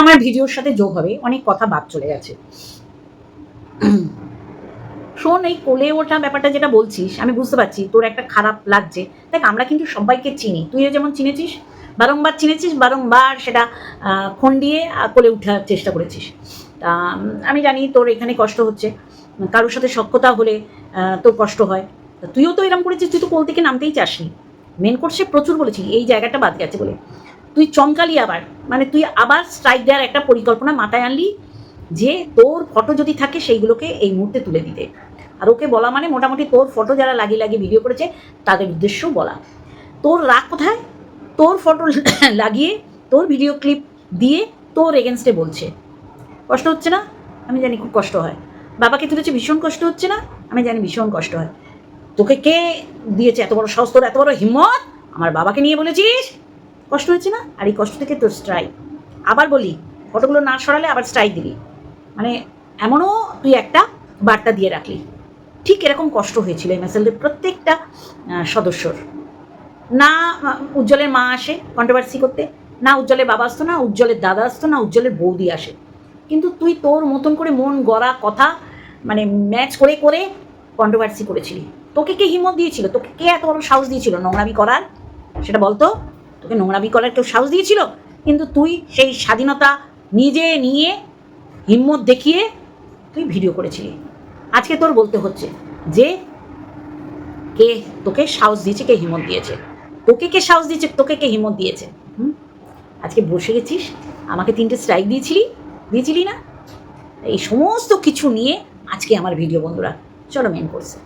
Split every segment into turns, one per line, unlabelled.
আমার ভিডিওর সাথে যোগ হবে। অনেক কথা বাদ চলে গেছে। শোন, এই কোলে ওঠা ব্যাপারটা যেটা বলছিস, আমি বুঝতে পারছি, তোর একটা খারাপ লাগছে। দেখ, আমরা কিন্তু সবাইকে চিনি। তুইও যেমন চিনেছিস, বারংবার চিনেছিস, বারংবার সেটা খন্ডিয়ে কোলে উঠার চেষ্টা করেছিস। তা, আমি জানি তোর এখানে কষ্ট হচ্ছে। কারোর সাথে সক্ষতা হলে তোর কষ্ট হয়। তুইও তো এরকম করেছিস, তুই তো কোল থেকে নামতেই চাসনি। মেন কোর্সে প্রচুর বলেছি, এই জায়গাটা বাদ গেছে বলে। তুই চমকালি আবার। মানে তুই আবার স্ট্রাইক দেওয়ার একটা পরিকল্পনা মাথায় আনলি যে তোর ফটো যদি থাকে সেইগুলোকে এই মুহূর্তে তুলে দিতে। আর ওকে বলা মানে মোটামুটি তোর ফটো যারা লাগিয়ে লাগিয়ে ভিডিও করেছে, তাদের উদ্দেশ্যও বলা। তোর রাগ কোথায়? তোর ফটো লাগিয়ে তোর ভিডিও ক্লিপ দিয়ে তোর এগেনস্টে বলছে। কষ্ট হচ্ছে না? আমি জানি খুব কষ্ট হয়। বাবাকে তুলেছে ভীষণ কষ্ট হচ্ছে না? আমি জানি ভীষণ কষ্ট হয়। তোকে কে দিয়েছে? এত বড় সাহস, তোর এত বড় হিম্মত? আমার বাবাকে নিয়ে বলেছিস? কষ্ট হয়েছে না? আর এই কষ্ট থেকে তোর স্ট্রাইক আবার বলি, ফটোগুলো না সরালে আবার স্ট্রাইক দিবি মানে এমনও তুই একটা বার্তা দিয়ে রাখলি। ঠিক এরকম কষ্ট হয়েছিল এই মেসেলদের প্রত্যেকটা সদস্যর। না উজ্জ্বলের মা আসে কন্ট্রোভার্সি করতে, না উজ্জ্বলের বাবা আসতো, না উজ্জ্বলের দাদা আসতো, না উজ্জ্বলের বৌদি আসে। কিন্তু তুই তোর মতন করে মন গড়া কথা মানে ম্যাচ করে করে কন্ট্রোভার্সি করেছিলি। তোকে কে হিম্মত দিয়েছিল? তোকে কে এত বড় সাহস দিয়েছিল নোংরামি করার? সেটা বলতো? তোকে নোংরামি করার কেউ সাহস দিয়েছিল? কিন্তু তুই সেই স্বাধীনতা নিজে নিয়ে হিম্মত দেখিয়ে তুই ভিডিও করেছিলি। আজকে তোর বলতে হচ্ছে যে, কে তোকে সাহস দিয়েছে, কে হিম্মত দিয়েছে? তোকে কে সাহস দিয়েছে, তোকে কে হিম্মত দিয়েছে? হুম? আজকে বসে গেছিস, আমাকে তিনটে স্ট্রাইক দিয়েছিলি দিয়েছিলি না? এই সমস্ত কিছু নিয়ে আজকে আমার ভিডিও বন্ধুরা, চলো মেন করছে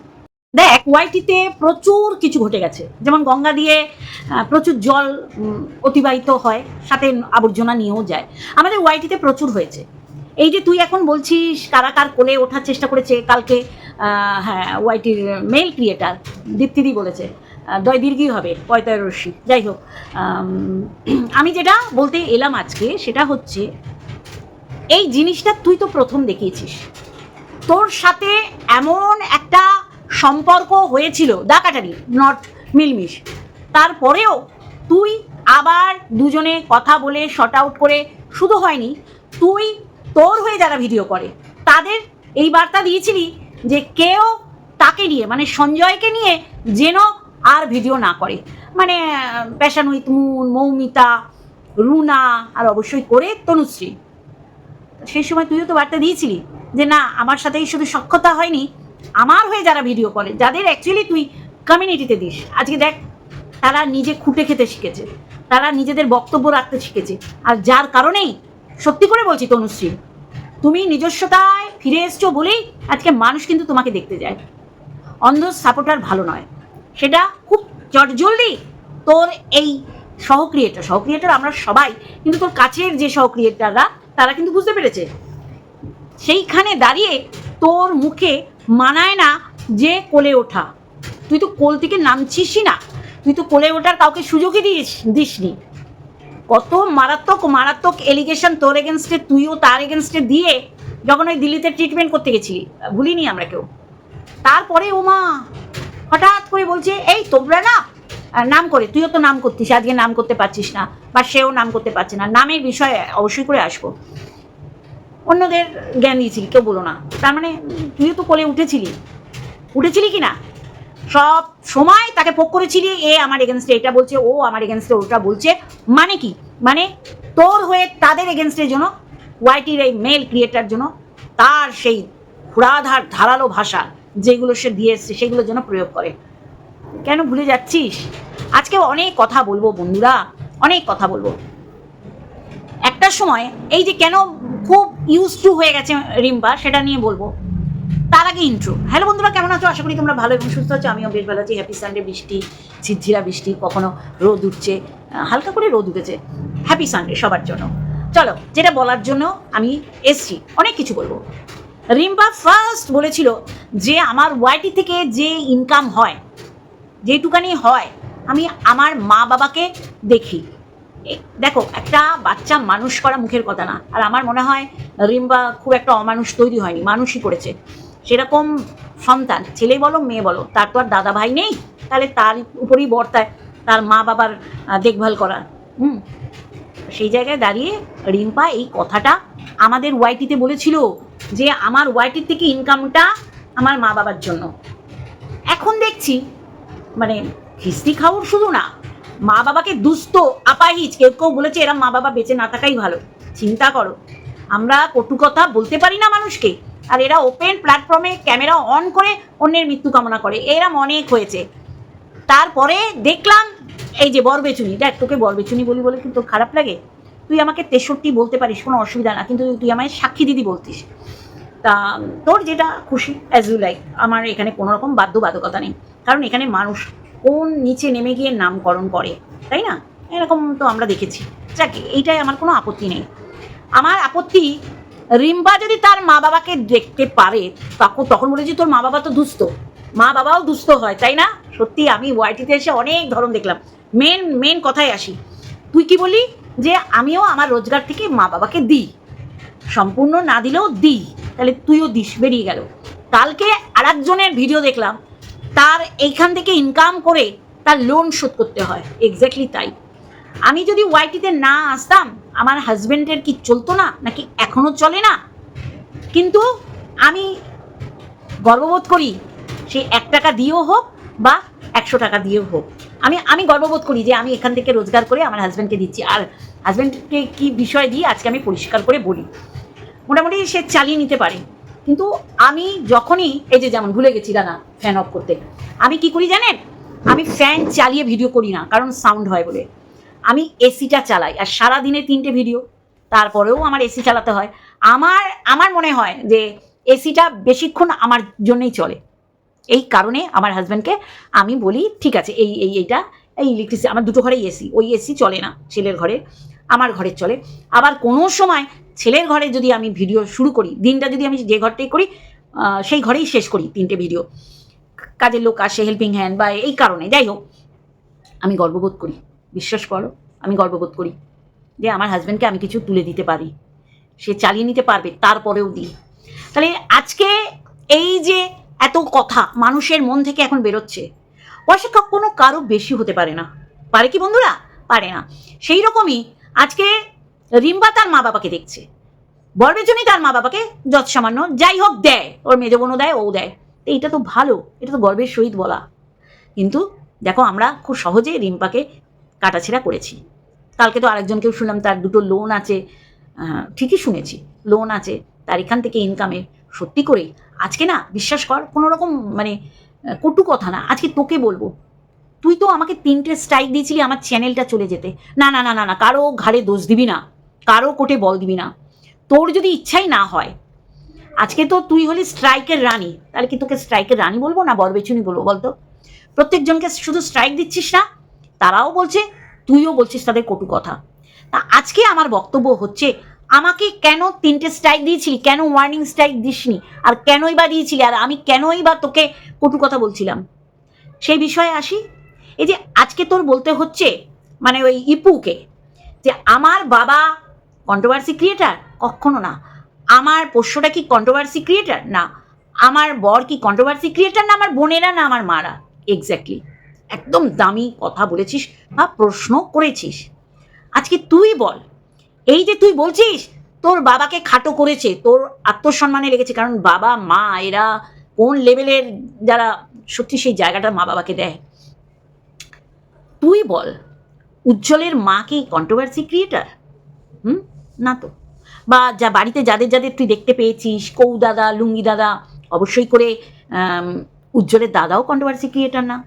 দেখ ওয়াইটিতে প্রচুর কিছু ঘটে গেছে। যেমন গঙ্গা দিয়ে প্রচুর জল অতিবাহিত হয়, সাথে আবর্জনা নিয়েও যায়। আমাদের ওয়াইটিতে প্রচুর হয়েছে। এই যে তুই এখন বলছিস কারা কার কোলে ওঠার চেষ্টা করেছে, কালকে হ্যাঁ ওয়াইটির মেল ক্রিয়েটার দীপ্তিদি বলেছে দয় দীর্ঘই হবে, পঁয়তায় রশ্মি। যাই হোক আমি যেটা বলতে এলাম আজকে, সেটা হচ্ছে, এই জিনিসটা তুই তো প্রথম দেখিয়েছিস। তোর সাথে এমন একটা সম্পর্ক হয়েছিল ডাকাটারি নট মিলমিশ। তারপরেও তুই আবার দুজনে কথা বলে শর্ট আউট করে শুধু হয়নি, তুই তোর হয়ে যারা ভিডিও করে, তাদের এই বার্তা দিয়েছিলি যে কেউ তাকে নিয়ে মানে সঞ্জয়কে নিয়ে যেন আর ভিডিও না করে। মানে উইথ মুন মৌমিতা, রুনা, আর অবশ্যই করে তনুশ্রী। সেই সময় তুইও তো বার্তা দিয়েছিলি যে না, আমার সাথেই শুধু সক্ষতা হয়নি আমার হয়ে যারা ভিডিও করে, যাদের অ্যাকচুয়ালি তুই কমিউনিটিতে দিস। আজকে দেখ, তারা নিজে খুঁটে খেতে শিখেছে, তারা নিজেদের বক্তব্য রাখতে শিখেছে। আর যার কারণেই সত্যি করে বলছি তনুশ্রী, তুমি নিজস্বতায় ফিরে এসছো বলেই আজকে মানুষ কিন্তু তোমাকে দেখতে যায়। অন্ধ সাপোর্টার ভালো নয়। সেটা খুব চটজলদি তোর এই সহক্রিয়েটার সহক্রিয়েটার আমরা সবাই, কিন্তু তোর কাছের যে সহক্রিয়েটাররা তারা কিন্তু বুঝতে পেরেছে। সেইখানে দাঁড়িয়ে তোর মুখে মানায় না যে কোলে ওঠা। তুই তো কোল থেকে নামছিসই না। তুই তো কোলে ওঠার কাউকে সুযোগই দিস, দিসনি। কত মারাত্মক মারাত্মক এলিগেশন তোর এগেনস্টে তুইও তার এগেনস্টে দিয়ে যখন ওই দিল্লিতে ট্রিটমেন্ট করতে গেছিলি, ভুলিনি আমরা কেউ? তারপরে ও মা হঠাৎ করে বলছে, এই তোমরা না নাম করে, তুইও তো নাম করতিস, আজকে নাম করতে পারছিস না বা সেও নাম করতে পারছে না। নামের বিষয়ে অবশ্যই করে আসব। অন্যদের জ্ঞান দিয়েছিলি, কেউ বলো না। তার মানে তুইও তো কোলে উঠেছিলি। উঠেছিলি কি না? সব সময় তাকে পোক করেছিলি, এ আমার এগেনস্টে এটা বলছে, ও আমার এগেনস্টে ওটা বলছে। মানে কি? মানে তোর হয়ে তাদের এগেনস্টের জন্য ওয়াইটির এই মেল ক্রিয়েটার জন্য, তার সেই খুড়াধার ধারালো ভাষা যেগুলো সে দিয়ে এসছে, সেগুলোর জন্য প্রয়োগ করে। কেন ভুলে যাচ্ছিস? আজকে অনেক কথা বলব বন্ধুরা, অনেক কথা বলব। একটা সময় এই যে কেন খুব ইউজ টু হয়ে গেছে রিম্পা, সেটা নিয়ে বলব। তার আগে ইন্ট্রো হ্যালো বন্ধুরা, কেমন আছো? আশা করি তোমরা ভালো এবং সুস্থ আছো। আমিও বেশ ভালো আছি। হ্যাপি সানডে বৃষ্টি, ঝিরঝিরা বৃষ্টি, কখনো রোদ উঠছে হালকা করে রোদ উঠেছে। হ্যাপি সানডে সবার জন্য। চলো, যেটা বলার জন্য আমি এসছি, অনেক কিছু বলব। রিম্পা ফার্স্ট বলেছিল যে আমার ওয়াইটি থেকে যে ইনকাম হয় যেটুকানি হয়, আমি আমার মা বাবাকে দেখি। দেখো, একটা বাচ্চা মানুষ করা মুখের কথা না। আর আমার মনে হয় রিম্বা খুব একটা অমানুষ তৈরি হয়নি, মানুষই করেছে। সেরকম সন্তান, ছেলে বলো, মেয়ে বলো, তার তো আর দাদা ভাই নেই। তাহলে তার উপরেই বর্তায় তার মা বাবার দেখভাল করা। হুম? সেই জায়গায় দাঁড়িয়ে রিম্পা এই কথাটা আমাদের ওয়াইটিতে বলেছিল যে আমার ওয়াইটির থেকে ইনকামটা আমার মা বাবার জন্য। এখন দেখছি মানে খিস্তি খাওয়ার শুধু না মা বাবাকে দুস্থ, আপাহিজ, কেউ কেউ বলেছে এরা মা বাবা বেঁচে না থাকাই ভালো। চিন্তা করো, আমরা কটু কথা বলতে পারি না মানুষকে, আর এরা ওপেন প্ল্যাটফর্মে ক্যামেরা অন করে অন্যের মৃত্যু কামনা করে। এরা অনেক হয়েছে। তারপরে দেখলাম, এই যে বরবেচুনি, দেখ তোকে বরবেচুনি বলি বলে কিন্তু খারাপ লাগে? তুই আমাকে তেষট্টি বলতে পারিস, কোনো অসুবিধা না, কিন্তু তুই আমায় সাক্ষী দিদি বলতিস। তা তোর যেটা খুশি অ্যাজ ইউ লাইক আমার এখানে কোনো রকম বাধ্যবাধকতা নেই। কারণ এখানে মানুষ কোন নিচে নেমে গিয়ে নামকরণ করে, তাই না? এরকম তো আমরা দেখেছি। যাকে, এইটাই আমার কোনো আপত্তি নেই। আমার আপত্তি, রিম্পা যদি তার মা বাবাকে দেখতে পারে তখন তখন বলেছি তোর মা বাবা তো দুস্থ। মা বাবাও দুস্থ হয়, তাই না? সত্যি, আমি ওয়াইটিতে এসে অনেক ধরন দেখলাম। মেন মেন কথায় আসি। তুই কি বলি? যে আমিও আমার রোজগার থেকে মা বাবাকে দিই। সম্পূর্ণ না দিলেও দিই। তাহলে তুইও দিস, বেরিয়ে গেল। কালকে আর ভিডিও দেখলাম। তার এইখান থেকে ইনকাম করে তার লোন শোধ করতে হয়। এক্স্যাক্টলি তাই। আমি যদি ওয়াইটিতে না আসতাম, আমার হাজব্যান্ডের কি চলতো না? নাকি এখনও চলে না? কিন্তু আমি গর্ববোধ করি, সে এক টাকা দিয়েও হোক বা একশো টাকা দিয়েও হোক। আমি আমি গর্ববোধ করি যে আমি এখান থেকে রোজগার করে আমার হাজব্যান্ডকে দিচ্ছি। আর হাজব্যান্ডকে কি বিষয় দিয়ে আজকে আমি পরিষ্কার করে বলি? মোটামুটি সে চালিয়ে নিতে পারে। কিন্তু আমি যখনই, এই যে যেমন ভুলে গেছি, দাদা ফ্যান অফ করতে। আমি কি করি জানেন? আমি ফ্যান চালিয়ে ভিডিও করি না, কারণ সাউন্ড হয় বলে। আমি এসিটা চালাই, আর সারা দিনে তিনটে ভিডিও তারপরেও আমার এসি চালাতে হয়। আমার আমার মনে হয় যে এসিটা বেশিক্ষণ আমার জন্যই চলে। এই কারণে আমার হাজব্যান্ডকে আমি বলি, ঠিক আছে, এই এই, এইটা, এই ইলেকট্রিসিটি আমার দুটো ঘরেই এসি ওই এসি চলে না, ছেলের ঘরে, আমার ঘরে চলে। আবার কোনো সময় ছেলের ঘরে যদি আমি ভিডিও শুরু করি, দিনটা যদি আমি যে ঘরটাই করি সেই ঘরেই শেষ করি তিনটে ভিডিও কাজের লোক আসে হেল্পিং হ্যান্ড বা এই কারণে। যাই হোক, আমি গর্ববোধ করি। বিশ্বাস করো, আমি গর্ববোধ করি যে আমার হাজব্যান্ডকে আমি কিছু তুলে দিতে পারি। সে চালিয়ে নিতে পারবে, তারপরেও দিই তাহলে আজকে এই যে এত কথা মানুষের মন থেকে এখন বেরোচ্ছে পয়সা কখনো কারও বেশি হতে পারে না। পারে কি বন্ধুরা? পারে না। সেই রকমই আজকে রিম্বা তার মা বাবাকে দেখছে। বরবেজনই তার মা বাবাকে যত সামান্য, যাই হোক, দেয়। ওর মেজ বোনও দেয় ও দেয়। এইটা তো ভালো, এটা তো গর্বের সহিত বলা। কিন্তু দেখো, আমরা খুব সহজে রিম্পাকে কাটাছেড়া করেছি। কালকে তো আরেকজনকেও শুনলাম, তার দুটো লোন আছে। ঠিকই শুনেছি লোন আছে। তার এখান থেকে ইনকামে সত্যি করেই আজকে না, বিশ্বাস কর কোনো রকম মানে কটু কথা না। আজকে তোকে বলব, তুই তো আমাকে তিনটে স্ট্রাইক দিয়েছিলি আমার চ্যানেলটা চলে যেতে। না না না না না, কারও ঘাড়ে দোষ দিবি না। কারও কোটে বল দিবি না। তোর যদি ইচ্ছাই না হয়, আজকে তো তুই হলি স্ট্রাইকের রানী, তাহলে কি তোকে স্ট্রাইকের রানী বলব না বরবেচুনি বলব বলতো? প্রত্যেকজনকে শুধু স্ট্রাইক দিচ্ছিস না, তারাও বলছে, তুইও বলছিস তাদের কটু কথা। তা আজকে আমার বক্তব্য হচ্ছে, আমাকে কেন তিনটে স্ট্রাইক দিয়েছিলি, কেন ওয়ার্নিং স্ট্রাইক দিসনি, আর কেনই বা দিয়েছিলি, আর আমি কেনই বা তোকে কটু কথা বলছিলাম? সেই বিষয়ে আসি। এই যে আজকে তোর বলতে হচ্ছে মানে ওই ইপুকে, যে আমার বাবা কন্ট্রোভার্সি ক্রিয়েটার কখনো না। আমার পোষ্যটা কি কন্ট্রোভার্সি ক্রিয়েটার না। আমার বর কি কন্ট্রোভার্সি ক্রিয়েটার না আমার বোনেরা? না আমার মারা? এক্স্যাক্টলি একদম দামি কথা বলেছিস বা প্রশ্ন করেছিস। আজকে তুই বল, এই যে তুই বলছিস, তোর বাবাকে খাটো করেছে, তোর আত্মসম্মানে লেগেছে, কারণ বাবা, মা, এরা কোন লেভেলের যারা সত্যি সেই জায়গাটা মা বাবাকে দেয়? তুই বল, উজ্জ্বলের মা কি কন্ট্রোভার্সি ক্রিয়েটার হুম? না তো। বা যা বাড়িতে যাদের যাদের তুই দেখতে পেয়েছিস, কৌ দাদা, লুঙ্গি দাদা, অবশ্যই করে উজ্জ্বলের দাদাও কন্ট্রোভার্সি ক্রিয়েটার না।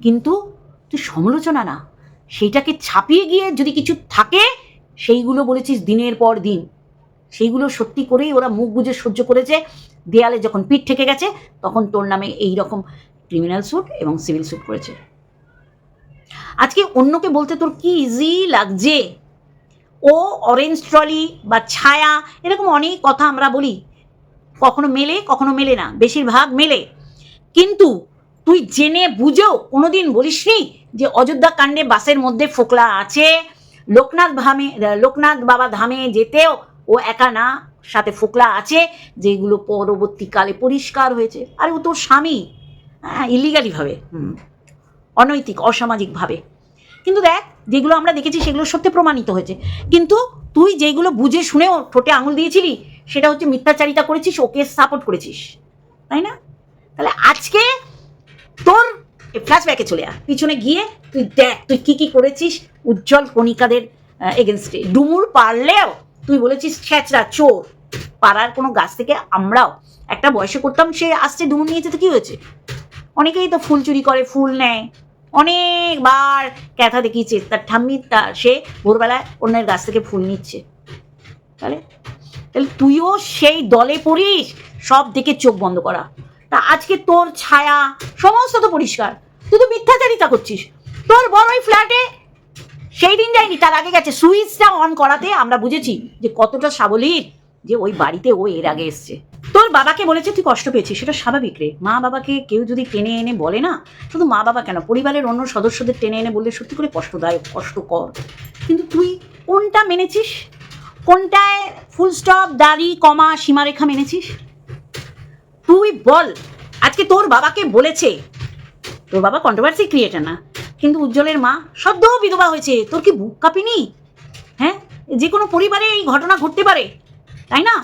কিন্তু তুই সমালোচনা না। সেইটাকে ছাপিয়ে গিয়ে যদি কিছু থাকে, সেইগুলো বলেছিস দিনের পর দিন। সেইগুলো সত্যি করেই ওরা মুখ বুঝে সহ্য করেছে। দেয়ালে যখন পিঠ ঠেকে গেছে, তখন তোর নামে এই রকম ক্রিমিনাল স্যুট এবং সিভিল স্যুট করেছে। আজকে অন্যকে বলতে তোর কি ইজি লাগছে? ও অরেঞ্জ ট্রলি বা ছায়া, এরকম অনেক কথা আমরা বলি। কখনো মেলে কখনো মেলে না, বেশিরভাগ মেলে। কিন্তু তুই জেনে বুঝেও কোনোদিন বলিসনি যে অযোধ্যা কাণ্ডে বাসের মধ্যে ফোকলা আছে? লোকনাথ ধামে, লোকনাথ বাবা ধামে যেতেও ও একা না, সাথে ফোকলা আছে, যেগুলো পরবর্তীকালে পরিষ্কার হয়েছে। আরে ও তোর স্বামী। হ্যাঁ ইলিগালিভাবে অনৈতিক অসামাজিকভাবে কিন্তু দেখ, যেগুলো আমরা দেখেছি সেগুলো সত্যি প্রমাণিত হয়েছে। কিন্তু তুই যেগুলো বুঝে শুনেও ঠোঁটে আঙুল দিয়েছিলি, সেটা হচ্ছে মিথ্যাচারিতা করেছিস, ওকে সাপোর্ট করেছিস। তাই না? তাহলে আজকে তোর ফ্ল্যাশব্যাকে চলে আ পিছনে গিয়ে তুই দেখ, তুই কি কি করেছিস উজ্জ্বল কণিকাদের এগেনস্টে ডুমুর পারলেও তুই বলেছিস ছ্যাচরা চোর। পাড়ার কোনো গাছ থেকে আমরাও একটা বয়সে করতাম, সে আসছে ডুমুর নিয়েছে তো কি হয়েছে? অনেকেই তো ফুল চুরি করে, ফুল নেয়। অনেকবার ক্যাথা দেখিয়েছে। তার ঠাম্মি তা, সে ভোরবেলায় অন্যের গাছ থেকে ফুল নিচ্ছে। তাহলে তাহলে তুইও সেই দলে পড়িস, সব দিকে চোখ বন্ধ করা। তা আজকে তোর ছায়া, সমস্ত তো পরিষ্কার। তুই তো মিথ্যাচারিতা করছিস। তোর বড় ওই ফ্ল্যাটে সেই দিন যায়নি, তার আগে গেছে। সুইচটা অন করাতে আমরা বুঝেছি যে কতটা সাবলীর যে ওই বাড়িতে ও এর আগে এসছে। তোর বাবাকে বলেছে তুই কষ্ট পেয়েছিস, সেটা স্বাভাবিক রে। মা বাবাকে কেউ যদি টেনে এনে বলে না, শুধু মা বাবা কেন? পরিবারের অন্য সদস্যদের টেনে এনে বললে সত্যি করে কষ্টদায়ক, কষ্টকর। কিন্তু তুই কোনটা মেনেছিস? কোনটায় ফুল স্টপ দাড়ি, কমা, সীমারেখা মেনেছিস? তুই বল, আজকে তোর বাবাকে বলেছে, তোর বাবা কন্ট্রোভার্সি ক্রিয়েটার না, কিন্তু উজ্জ্বলের মা সদ্য বিধবা হয়েছে, তোর কি বুক কাঁপিনি? হ্যাঁ? যে কোনো পরিবারে এই ঘটনা ঘটতে পারে, তাই না?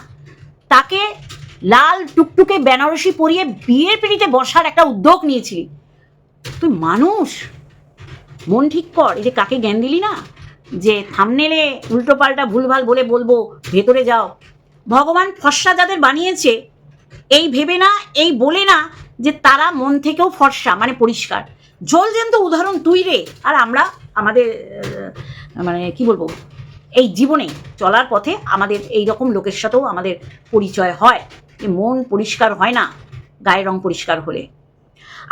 তাকে লাল টুকটুকে বেনারসি পরিয়ে বিয়ের পিড়িতে বসার একটা উদ্যোগ নিয়েছিলি। তুই মানুষ। মন ঠিক কর, এই যে কাকে জ্ঞান দিলি না? যে থামনেলে উল্টো পাল্টা ভুলভাল বলে বলব, ভেতরে যাও। ভগবান ফর্সা যাদের বানিয়েছে, এই ভেবে না, এই বলে না যে তারা মন থেকেও ফর্সা মানে পরিষ্কার। জলজন্ত উদাহরণ তুই রে। আর আমরা আমাদের মানে কি বলব, এই জীবনে চলার পথে আমাদের এই রকম লোকের সাথেও আমাদের পরিচয় হয়। মন পরিষ্কার হয় না, গায়ের রং পরিষ্কার হলে।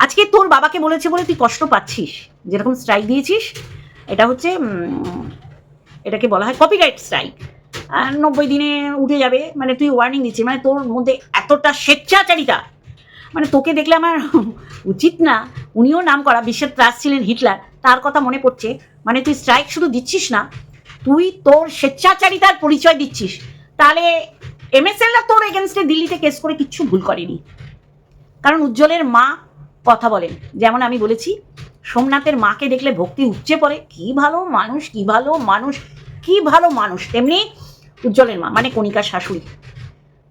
আজকে তোর বাবাকে বলেছে বলে তুই কষ্ট পাচ্ছিস, যেরকম স্ট্রাইক দিয়েছিস, এটা হচ্ছে এটাকে বলা হয় কপিরাইট স্ট্রাইক নব্বই দিনে উঠে যাবে মানে তুই ওয়ার্নিং দিচ্ছিস মানে তোর মধ্যে এতটা স্বেচ্ছাচারিতা। মানে তোকে দেখলে আমার উচিত না, উনিও নাম করা, বিশ্বের ত্রাস ছিলেন হিটলার, তার কথা মনে পড়ছে। মানে তুই স্ট্রাইক শুধু দিচ্ছিস না, তুই তোর স্বেচ্ছাচারিতার পরিচয় দিচ্ছিস। তাহলে এমএসএলরা তোর এগেনস্টে দিল্লিতে কেস করে কিচ্ছু ভুল করেনি। কারণ উজ্জ্বলের মা কথা বলেন। যেমন আমি বলেছি, সোমনাথের মাকে দেখলে ভক্তি উপচে পড়ে। কি ভালো মানুষ, কি ভালো মানুষ, কি ভালো মানুষ। তেমনি উজ্জ্বলের মা মানে কণিকার শাশুড়ি।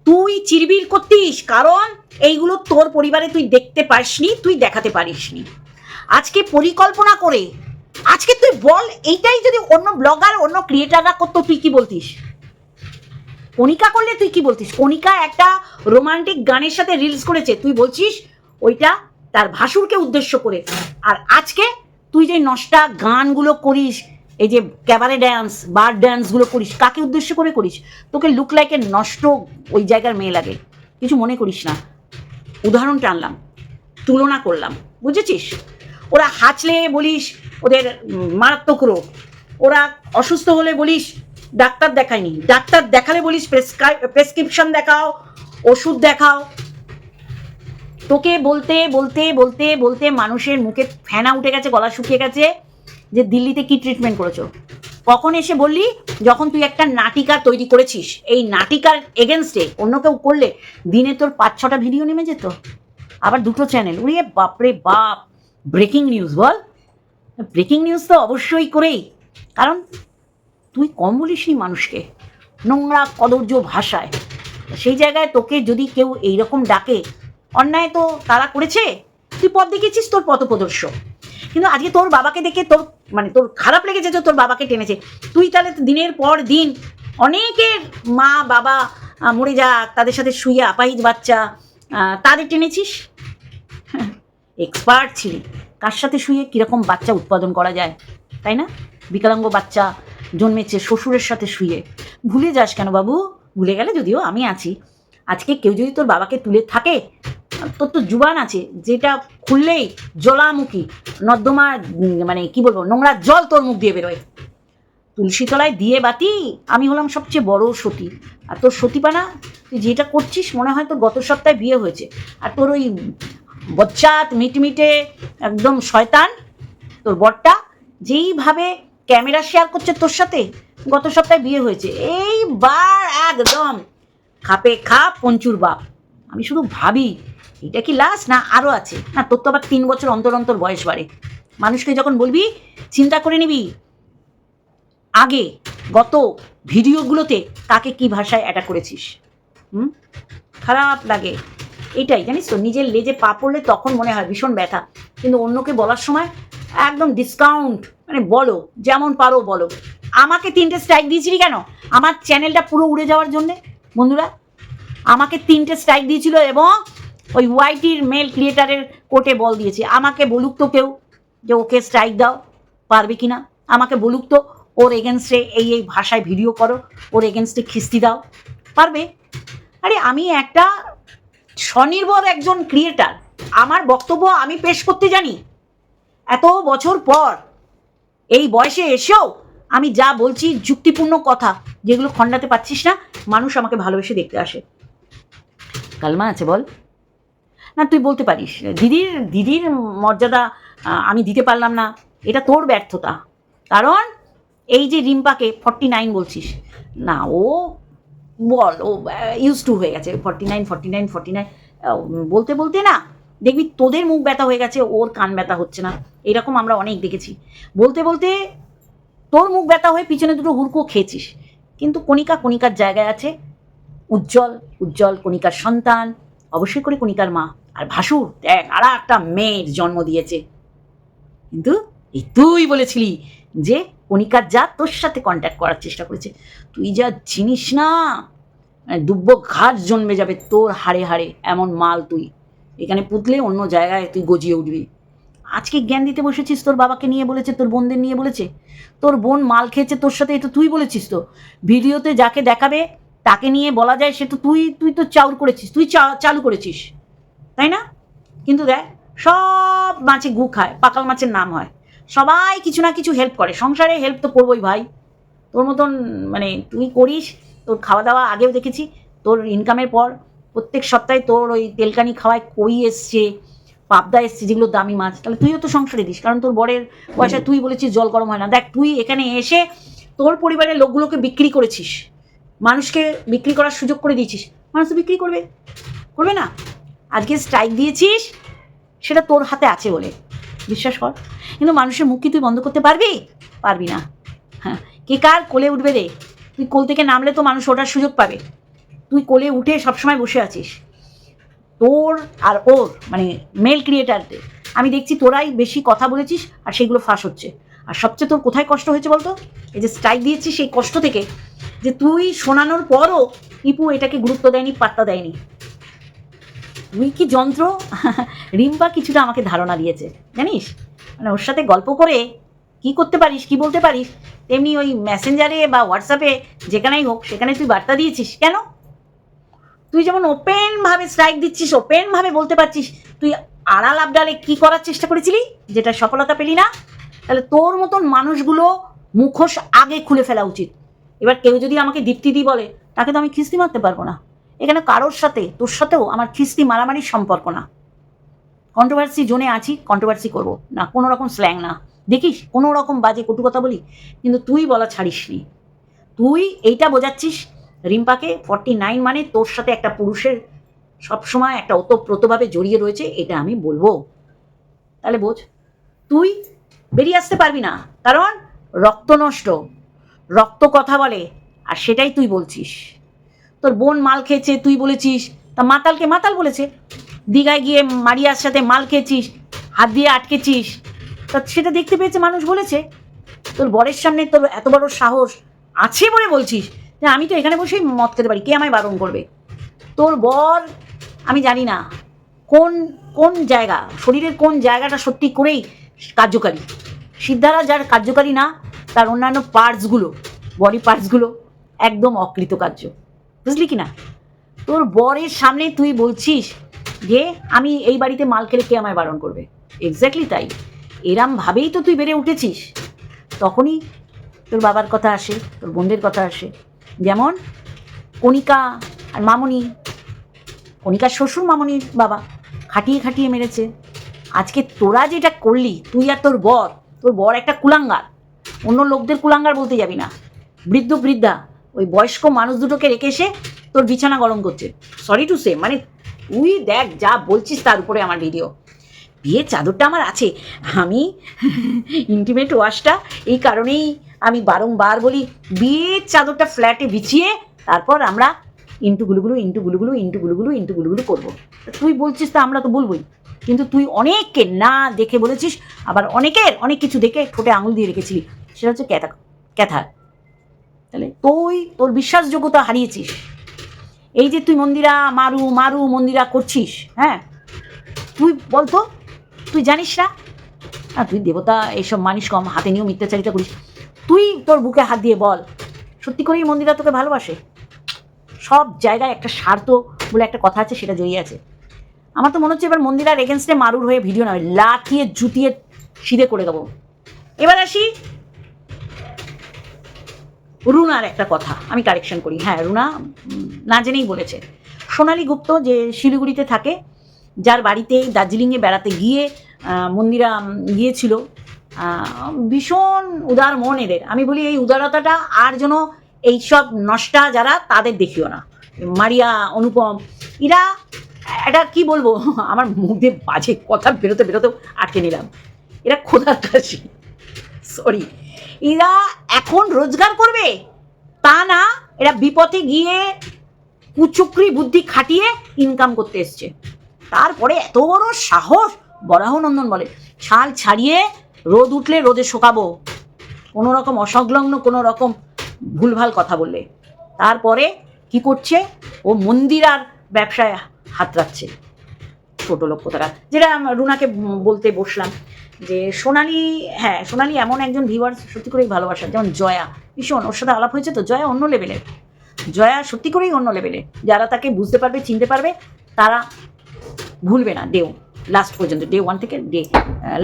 তুই চিরবির করতিস, কারণ এইগুলো তোর পরিবারে তুই দেখতে পাসনি, তুই দেখাতে পারিসনি। আজকে পরিকল্পনা করে, আজকে তুই বল, এইটাই যদি অন্য ব্লগার অন্য ক্রিয়েটাররা করতো, তুই কি বলতিস? কণিকা করলে তুই কি বলতিস কণিকা একটা রোমান্টিক গানের সাথে রিলস করেছে। তুই বলছিস ওইটা তার ভাসুরকে উদ্দেশ্য করে। আর আজকে তুই যে নষ্টা গানগুলো করিস, এই যে ক্যাবারে ড্যান্স বার ড্যান্সগুলো করিস, কাকে উদ্দেশ্য করে করিস? তোকে লুক লাইকে নষ্ট ওই জায়গার মেয়ে লাগে। কিছু মনে করিস না। উদাহরণ টানলাম তুলনা করলাম, বুঝেছিস? ওরা হাঁচলে বলিস, ওদের মারাত্মক রোগ। ওরা অসুস্থ হলে বলিস ডাক্তার দেখায়নি। ডাক্তার দেখালে বলিস প্রেসক্রিপশন দেখাও, ওষুধ দেখাও। তোকে বলতে বলতে বলতে বলতে মানুষের মুখে ফেনা উঠে গেছে, গলা শুকিয়ে গেছে যে দিল্লিতে কি ট্রিটমেন্ট করেছ? কখন এসে বললি যখন তুই একটা নাটিকা তৈরি করেছিস? এই নাটিকার এগেনস্টে অন্য কেউ করলে দিনে তোর পাঁচ ছটা ভিডিও নেমে যেত। আবার দুটো চ্যানেল উড়িয়ে বাপরে বাপ। ব্রেকিং নিউজ বল। ব্রেকিং নিউজ তো অবশ্যই করেই। কারণ তুই কম বলিসনি মানুষকে। নোংরা কদর্য ভাষায়। সেই জায়গায় তোকে যদি কেউ এইরকম ডাকে, অন্যায় তো তারা করেছে। তুই পথ দেখেছিস তোর পথপ্রদর্শক। কিন্তু আজকে তোর বাবাকে দেখে তোর মানে তোর খারাপ লেগেছে যে তোর বাবাকে টেনেছে। তুই তাহলে দিনের পর দিন অনেকের মা, বাবা মরে যাক, তাদের সাথে শুয়ে আপাহিজ বাচ্চা তাদের টেনেছিস? এক্সপার্ট ছিলি। কার সাথে শুয়ে কীরকম বাচ্চা উৎপাদন করা যায়? তাই না? বিকলাঙ্গ বাচ্চা জন্মেছে শ্বশুরের সাথে শুয়ে। ভুলে যাস কেন বাবু? ভুলে গেলে যদিও আমি আছি। আজকে কেউ যদি তোর বাবাকে তুলে থাকে, তোর তো জুবান আছে, যেটা খুললেই জলামুখী নর্দমা মানে কি বলব, নোংরা জল তোর মুখ দিয়ে বেরোয়। তুলসীতলায় দিয়ে বাতি, আমি হলাম সবচেয়ে বড় সতী। আর তোর সতীপানা, তুই যেটা করছিস, মনে হয় তোর গত সপ্তাহে বিয়ে হয়েছে। আর তোর ওই বচ্চাত মিটমিটে একদম শয়তান, তোর বরটা, যেইভাবে ক্যামেরা শেয়ার করছে তোর সাথে? গত সপ্তাহে বিয়ে হয়েছে। এইবার একদম। খাপে খাপ, পঞ্চুর বাপ। আমি শুধু ভাবি, এটা কি লাস্ট না আরও আছে? না, তোর তো আবার তিন বছর অন্তর অন্তর বয়স বাড়ে। মানুষকে যখন বলবি, চিন্তা করে নিবি, আগে গত ভিডিওগুলোতে তাকে কি ভাষায় অ্যাটাক করেছিস? হুম? খারাপ লাগে। এটাই, জানিস তো, নিজের লেজে পা পড়লে তখন মনে হয় ভীষণ ব্যথা। কিন্তু অন্যকে বলার সময় একদম ডিসকাউন্ট মানে বলো, যেমন পারো বলো। আমাকে তিনটে স্ট্রাইক দিয়েছিলি কেন? আমার চ্যানেলটা পুরো উড়ে যাওয়ার জন্যে? বন্ধুরা, আমাকে তিনটে স্ট্রাইক দিয়েছিল এবং ওই ওয়াইটির মেল ক্রিয়েটারের কোর্টে বল দিয়েছে। আমাকে বলুক তো কেউ যে ওকে স্ট্রাইক দাও, পারবে কি না আমাকে বলুক তো, ওর এগেনস্টে এই এই ভাষায় ভিডিও করো, ওর এগেনস্টে খিস্তি দাও। পারবে? আরে আমি একটা স্বনির্ভর একজন ক্রিয়েটার আমার বক্তব্য আমি পেশ করতে জানি। এত বছর পর এই বয়সে এসেও আমি যা বলছি যুক্তিপূর্ণ কথা, যেগুলো খণ্ডাতে পারছিস না, মানুষ আমাকে ভালোবেসে দেখতে আসে। কালমা আছে বল। না, তুই বলতে পারিস। দিদির দিদির মর্যাদা আমি দিতে পারলাম না। এটা তোর ব্যর্থতা। কারণ এই যে রিম্পাকে ফর্টি নাইন বলছিস, না, ও বল, ও ইউজ টু হয়ে গেছে। Forty nine forty nine forty nine বলতে বলতে না দেখবি তোদের মুখ ব্যথা হয়ে গেছে, ওর কান ব্যথা হচ্ছে না। এরকম আমরা অনেক দেখেছি। বলতে বলতে তোর মুখ ব্যথা হয়ে পিছনে দুটো হুড়কো খেয়েছিস। কিন্তু কণিকা কণিকার জায়গায় আছে। উজ্জ্বল উজ্জ্বল কণিকার সন্তান, অবশ্যই করে কণিকার মা। আর ভাসুর, দেখ, আর একটা মেয়ের জন্ম দিয়েছে। কিন্তু এই তুই বলেছিলি যে কণিকার যা তোর সাথে কন্ট্যাক্ট করার চেষ্টা করেছে। তুই যা চিনিস না মানে দুব্য ঘাট জন্মে যাবে তোর হাড়ে হাড়ে, এমন মাল তুই। এখানে পুতলে অন্য জায়গায় তুই গজিয়ে উঠবি। আজকে জ্ঞান দিতে বসেছিস তোর বাবাকে নিয়ে বলেছে, তোর বোনদের নিয়ে বলেছে, তোর বোন মাল খেয়েছে তোর সাথে এটা তুই বলেছিস তো। ভিডিওতে যাকে দেখাবে, তাকে নিয়ে বলা যায় সে তো তুই তুই তো চাউর করেছিস, তুই চা- চালু করেছিস, তাই না? কিন্তু দেখ, সব মাছে গু খায়, পাকাল মাছের নাম হয়। সবাই কিছু না কিছু হেল্প করে, সংসারে হেল্প তো করবোই ভাই। তোর মতন মানে তুই করিস, তোর খাওয়া দাওয়া আগেও দেখেছি, তোর ইনকামের পর প্রত্যেক সপ্তাহে তোর ওই তেলকানি খাওয়ায় কই এসছে, পাবদা এসছে, যেগুলো দামি মাছ। তাহলে তুইও তো সংসারে দিস, কারণ তোর বরের পয়সা তুই বলেছিস জল গরম হয় না। দেখ, তুই এখানে এসে তোর পরিবারের লোকগুলোকে বিক্রি করেছিস। মানুষকে বিক্রি করার সুযোগ করে দিয়েছিস। মানুষ বিক্রি করবে করবে না। আজকে স্ট্রাইক দিয়েছিস, সেটা তোর হাতে আছে বলে। বিশ্বাস কর। কিন্তু মানুষের মুখ কি তুই বন্ধ করতে পারবি? পারবি না। হ্যাঁ কে কার কোলে উঠবে রে? তুই কোল থেকে নামলে তো মানুষ ওঠার সুযোগ পাবে। তুই কোলে উঠে সবসময় বসে আছিস। তোর আর ওর মানে মেল ক্রিয়েটারদের আমি দেখছি তোরাই বেশি কথা বলেছিস আর সেগুলো ফাঁস হচ্ছে। আর সবচেয়ে তোর কোথায় কষ্ট হয়েছে বলতো? এই যে স্ট্রাইক দিয়েছিস সেই কষ্ট থেকে যে তুই শোনানোর পরও ইপু এটাকে গুরুত্ব দেয়নি, পাত্তা দেয়নি। তুই কি যন্ত্র? রিম্পা কিছুটা আমাকে ধারণা দিয়েছে, জানিস? মানে ওর সাথে গল্প করে কি করতে পারিস, কি বলতে পারিস, তেমনি ওই মেসেঞ্জারে বা হোয়াটসঅ্যাপে যেখানেই হোক, সেখানে তুই বার্তা দিয়েছিস। কেন? তুই যেমন ওপেনভাবে স্ট্রাইক দিচ্ছিস ওপেনভাবে বলতে পারছিস, তুই আড়াল আবডালে কি করার চেষ্টা করেছিলি? যেটা সফলতা পেলি না? তাহলে তোর মতন মানুষগুলো মুখোশ আগে খুলে ফেলা উচিত। এবার কেউ যদি আমাকে দীপ্তিদি বলে, তাকে তো আমি খিস্তি মারতে পারব না। এখানে কারোর সাথে, তোর সাথেও আমার খিস্তি মারামারির সম্পর্ক না। কন্ট্রোভার্সি জোনে আছি কন্ট্রোভার্সি করব না কোনো রকম স্ল্যাং না। দেখিস কোনো রকম বাজে কটু কথা বলি, কিন্তু তুই বলা ছাড়িসনি। তুই এইটা বোঝাচ্ছিস রিম্পাকে ফর্টি নাইন মানে তোর সাথে একটা পুরুষের সবসময় একটা ওতপ্রোতভাবে জড়িয়ে রয়েছে, এটা আমি বলব। তাহলে বোঝ, তুই বেরিয়ে আসতে পারবি না, কারণ রক্ত নষ্ট, রক্ত কথা বলে, আর সেটাই তুই বলছিস। তোর বোন মাল খেয়েছে, তুই বলেছিস, তা মাতালকে মাতাল বলেছে। দীঘায় গিয়ে মারিয়ার সাথে মাল খেয়েছিস, হাত দিয়ে আটকেছিস, তা সেটা দেখতে পেয়েছে মানুষ বলেছে। তোর বরের সামনে তোর এত বড় সাহস আছে বলে বলছিস যে আমি তো এখানে বসেই মদ খেতে পারি। কে আমায় বারণ করবে? তোর বর আমি জানি না। কোন কোন জায়গা? শরীরের কোন জায়গাটা সত্যি করেই কার্যকারী? সিদ্ধারা যার কার্যকারী না, তার অন্যান্য পার্টসগুলো, বডি পার্টসগুলো একদম অকৃতকার্য। বুঝলি কি না তোর বরের সামনে তুই বলছিস যে, আমি এই বাড়িতে মাল খেলে কে আমায় বারণ করবে? এক্স্যাক্টলি তাই। এরমভাবেই তো তুই বেড়ে উঠেছিস। তখনই তোর বাবার কথা আসে, তোর বোনদের কথা আসে। যেমন কণিকা আর মামনি। কণিকার শ্বশুর মামনির বাবা খাটিয়ে খাটিয়ে মেরেছে। আজকে তোরা যেটা করলি, তুই আর তোর বর তোর বর একটা কুলাঙ্গার। অন্য লোকদের কুলাঙ্গার বলতে যাবি না। বৃদ্ধ বৃদ্ধা, ওই বয়স্ক মানুষ দুটোকে রেখে এসে তোর বিছানা গরম করছে। সরি টু সে মানে তুই দেখ যা বলছিস তার উপরে আমার ভিডিও বিয়ের চাদরটা আমার আছে। আমি ইন্টিমেট ওয়াশটা এই কারণেই আমি বারংবার বলি, বিয়ের চাদরটা ফ্ল্যাটে বিছিয়ে তারপর আমরা ইন্টু গুলুগুলু ইন্টু গুলুগুলু ইন্টু গুলুগুলু ইন্টু গুলুগুলু করব। তুই বলছিস তা আমরা তো বলবোই, কিন্তু তুই অনেককে না দেখে বলেছিস, আবার অনেকের অনেক কিছু দেখে ঠোঁটে আঙুল দিয়ে রেখেছিলি, সেটা হচ্ছে ক্যাথা ক্যাথা তাহলে তুই তোর বিশ্বাসযোগ্যতা হারিয়েছিস। এই যে তুই মন্দিরা মারু মারু মন্দিরা করছিস হ্যাঁ? তুই বলতো তুই জানিস না? না তুই দেবতা, এইসব মানিস কম হাতে নিয়েও মিথ্যাচারিতা করিস। তুই তোর বুকে হাত দিয়ে বল, সত্যি করেই মন্দিরা তোকে ভালোবাসে? সব জায়গায় একটা স্বার্থ বলে একটা কথা আছে, সেটা জড়িয়ে আছে। আমার তো মনে হচ্ছে এবার মন্দিরার এগেনস্টে মারুর হয়ে ভিডিও নয় লাঠিয়ে জুতিয়ে সিধে করে দেবো। এবার আসি রুনার একটা কথা, আমি কারেকশন করি। হ্যাঁ রুনা না জেনেই বলেছে। সোনালী গুপ্ত যে শিলিগুড়িতে থাকে যার বাড়িতে দার্জিলিংয়ে বেড়াতে গিয়ে মন্দিরা গিয়েছিল। ভীষণ উদার মন এদের। আমি বলি এই উদারতাটা আর যেন এইসব নষ্টা যারা, তাদের দেখিও না। মারিয়া, অনুপম, এরা এটা কি বলব, আমার মুখ দিয়ে বাজে কথা বেরোতে বেরোতেও আটকে নিলাম। এরা খোদার কাশি সরি এরা এখন রোজগার করবে? তা না, এরা বিপথে গিয়ে কুচক্রি বুদ্ধি খাটিয়ে ইনকাম করতে এসছে। তারপরে এত বড় সাহস, বরাহনন্দন বলে ছাল ছাড়িয়ে রোদ উঠলে রোদে শোকাবো। কোনো রকম অসংলগ্ন, কোনো রকম ভুলভাল কথা বললে। তারপরে কি করছে? ও মন্দির আর ব্যবসায় হাত রাখছে। ছোট লোক কোথাকার। যেটা রুনাকে বলতে বসলাম যে, সোনালি হ্যাঁ সোনালি এমন একজন ভিউয়ার সত্যি করেই ভালোবাসা, যেমন জয়া। ভীষণ, ওর সাথে আলাপ হয়েছে তো? জয়া অন্য লেভেলের জয়া সত্যি করেই অন্য লেভেলে যারা তাকে বুঝতে পারবে, চিনতে পারবে, তারা ভুলবে না ডে লাস্ট পর্যন্ত ডে ওয়ান থেকে ডে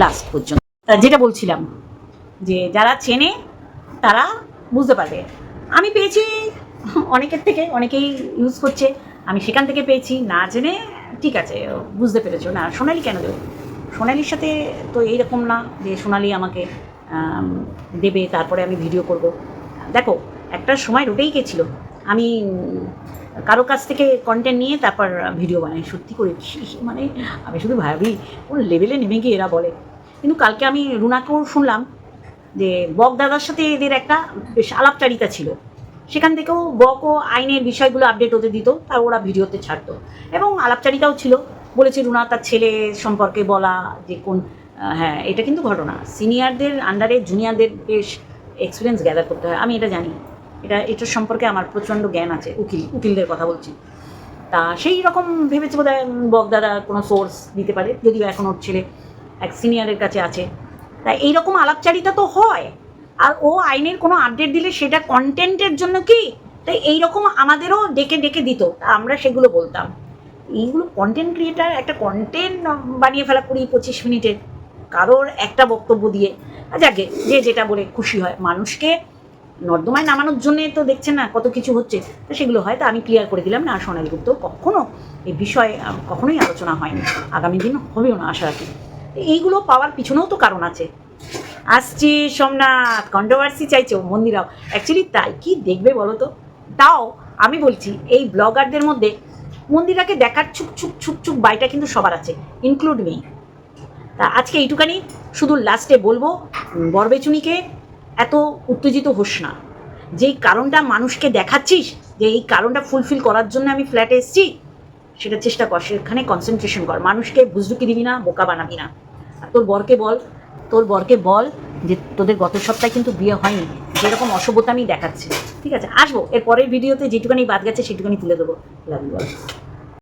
লাস্ট পর্যন্ত। যেটা বলছিলাম, যে যারা চেনে, তারা বুঝতে পারবে। আমি পেয়েছি, অনেকের থেকে, অনেকেই ইউজ করছে। আমি সেখান থেকে পেয়েছি, না জেনে, ঠিক আছে, বুঝতে পেরেছ। না, সোনালি কেন দেবো? সোনালির সাথে তো এইরকম না, যে সোনালি আমাকে দেবে, তারপরে আমি ভিডিও করব। দেখো, একটা সময় রুটেই গেছিল। আমি কারও কাছ থেকে কন্টেন্ট নিয়ে তারপর ভিডিও বানাই। সত্যি করে মানে আমি শুধু ভাবি, কোন লেভেলে নেমে গিয়ে এরা বলে। কিন্তু কালকে আমি রুনাকেও শুনলাম যে বক দাদার সাথে এদের একটা বেশ আলাপচারিতা ছিল। সেখান থেকেও বক ও আইনের বিষয়গুলো আপডেট হতে দিত, তা ওরা ভিডিওতে ছাড়তো। এবং আলাপচারিতাও ছিল। বলেছে রুনা তার ছেলে সম্পর্কে বলা যে কোন হ্যাঁ এটা কিন্তু ঘটনা। সিনিয়রদের আন্ডারে জুনিয়রদের বেশ এক্সপিরিয়েন্স গ্যাদার করতে হয়। আমি এটা জানি। এটা, এটার সম্পর্কে আমার প্রচণ্ড জ্ঞান আছে, উকিল, উকিলদের কথা বলছি। তা সেই রকম ভেবেছে বোধ হয় বগদাদা কোনো সোর্স দিতে পারে, যদিও এখন ওর ছেলে এক সিনিয়রের কাছে আছে। তাই এইরকম আলাপচারিতা তো হয়, আর ও আইনের কোনো আপডেট দিলে সেটা কন্টেন্টের জন্য কি? তাই এইরকম আমাদেরও ডেকে ডেকে দিত, তা আমরা সেগুলো বলতাম। এইগুলো কন্টেন্ট ক্রিয়েটার একটা কন্টেন্ট বানিয়ে ফেলা কুড়ি, পঁচিশ মিনিটের, কারোর একটা বক্তব্য দিয়ে যাকে, যে যেটা বলে খুশি হয়। মানুষকে নর্দমায় নামানোর জন্যে তো দেখছেন না কত কিছু হচ্ছে। তো সেগুলো হয়, তা আমি ক্লিয়ার করে দিলাম না সোনালী গুপ্ত কখনো এই বিষয়ে কখনোই আলোচনা হয়নি। আগামী দিন হবেও না, আশা রাখি। এইগুলো পাওয়ার পিছনেও তো কারণ আছে। আসছি সোমনাথ কন্ট্রোভার্সি চাইছো মন্দিরাও। অ্যাকচুয়ালি তাই, কি দেখবে বলো তো? তাও আমি বলছি, এই ব্লগারদের মধ্যে মন্দিরাকে দেখার ছুক ছুক ছুক ছুক বাইটা কিন্তু সবার আছে ইনক্লুড মি তা আজকে এইটুকানি, শুধু লাস্টে বলব বরবেচুনিকে এত উত্তেজিত হোস না। যেই কারণটা মানুষকে দেখাচ্ছিস, যে এই কারণটা ফুলফিল করার জন্য আমি ফ্ল্যাটে এসেছি, সেটা চেষ্টা কর, সেখানে কনসেন্ট্রেশন কর। মানুষকে বুজরুকি দিবি না, বোকা বানাবি না। আর তোর বরকে বল, তোর বরকে বল যে তোদের গত সপ্তাহে কিন্তু বিয়ে হয়নি। যেরকম অসভ্যতা আমি দেখাচ্ছি। ঠিক আছে, আসব। এর পরের ভিডিওতে যেটুকানি বাদ গেছে, সেটুকানি তুলে দেবো। ইউ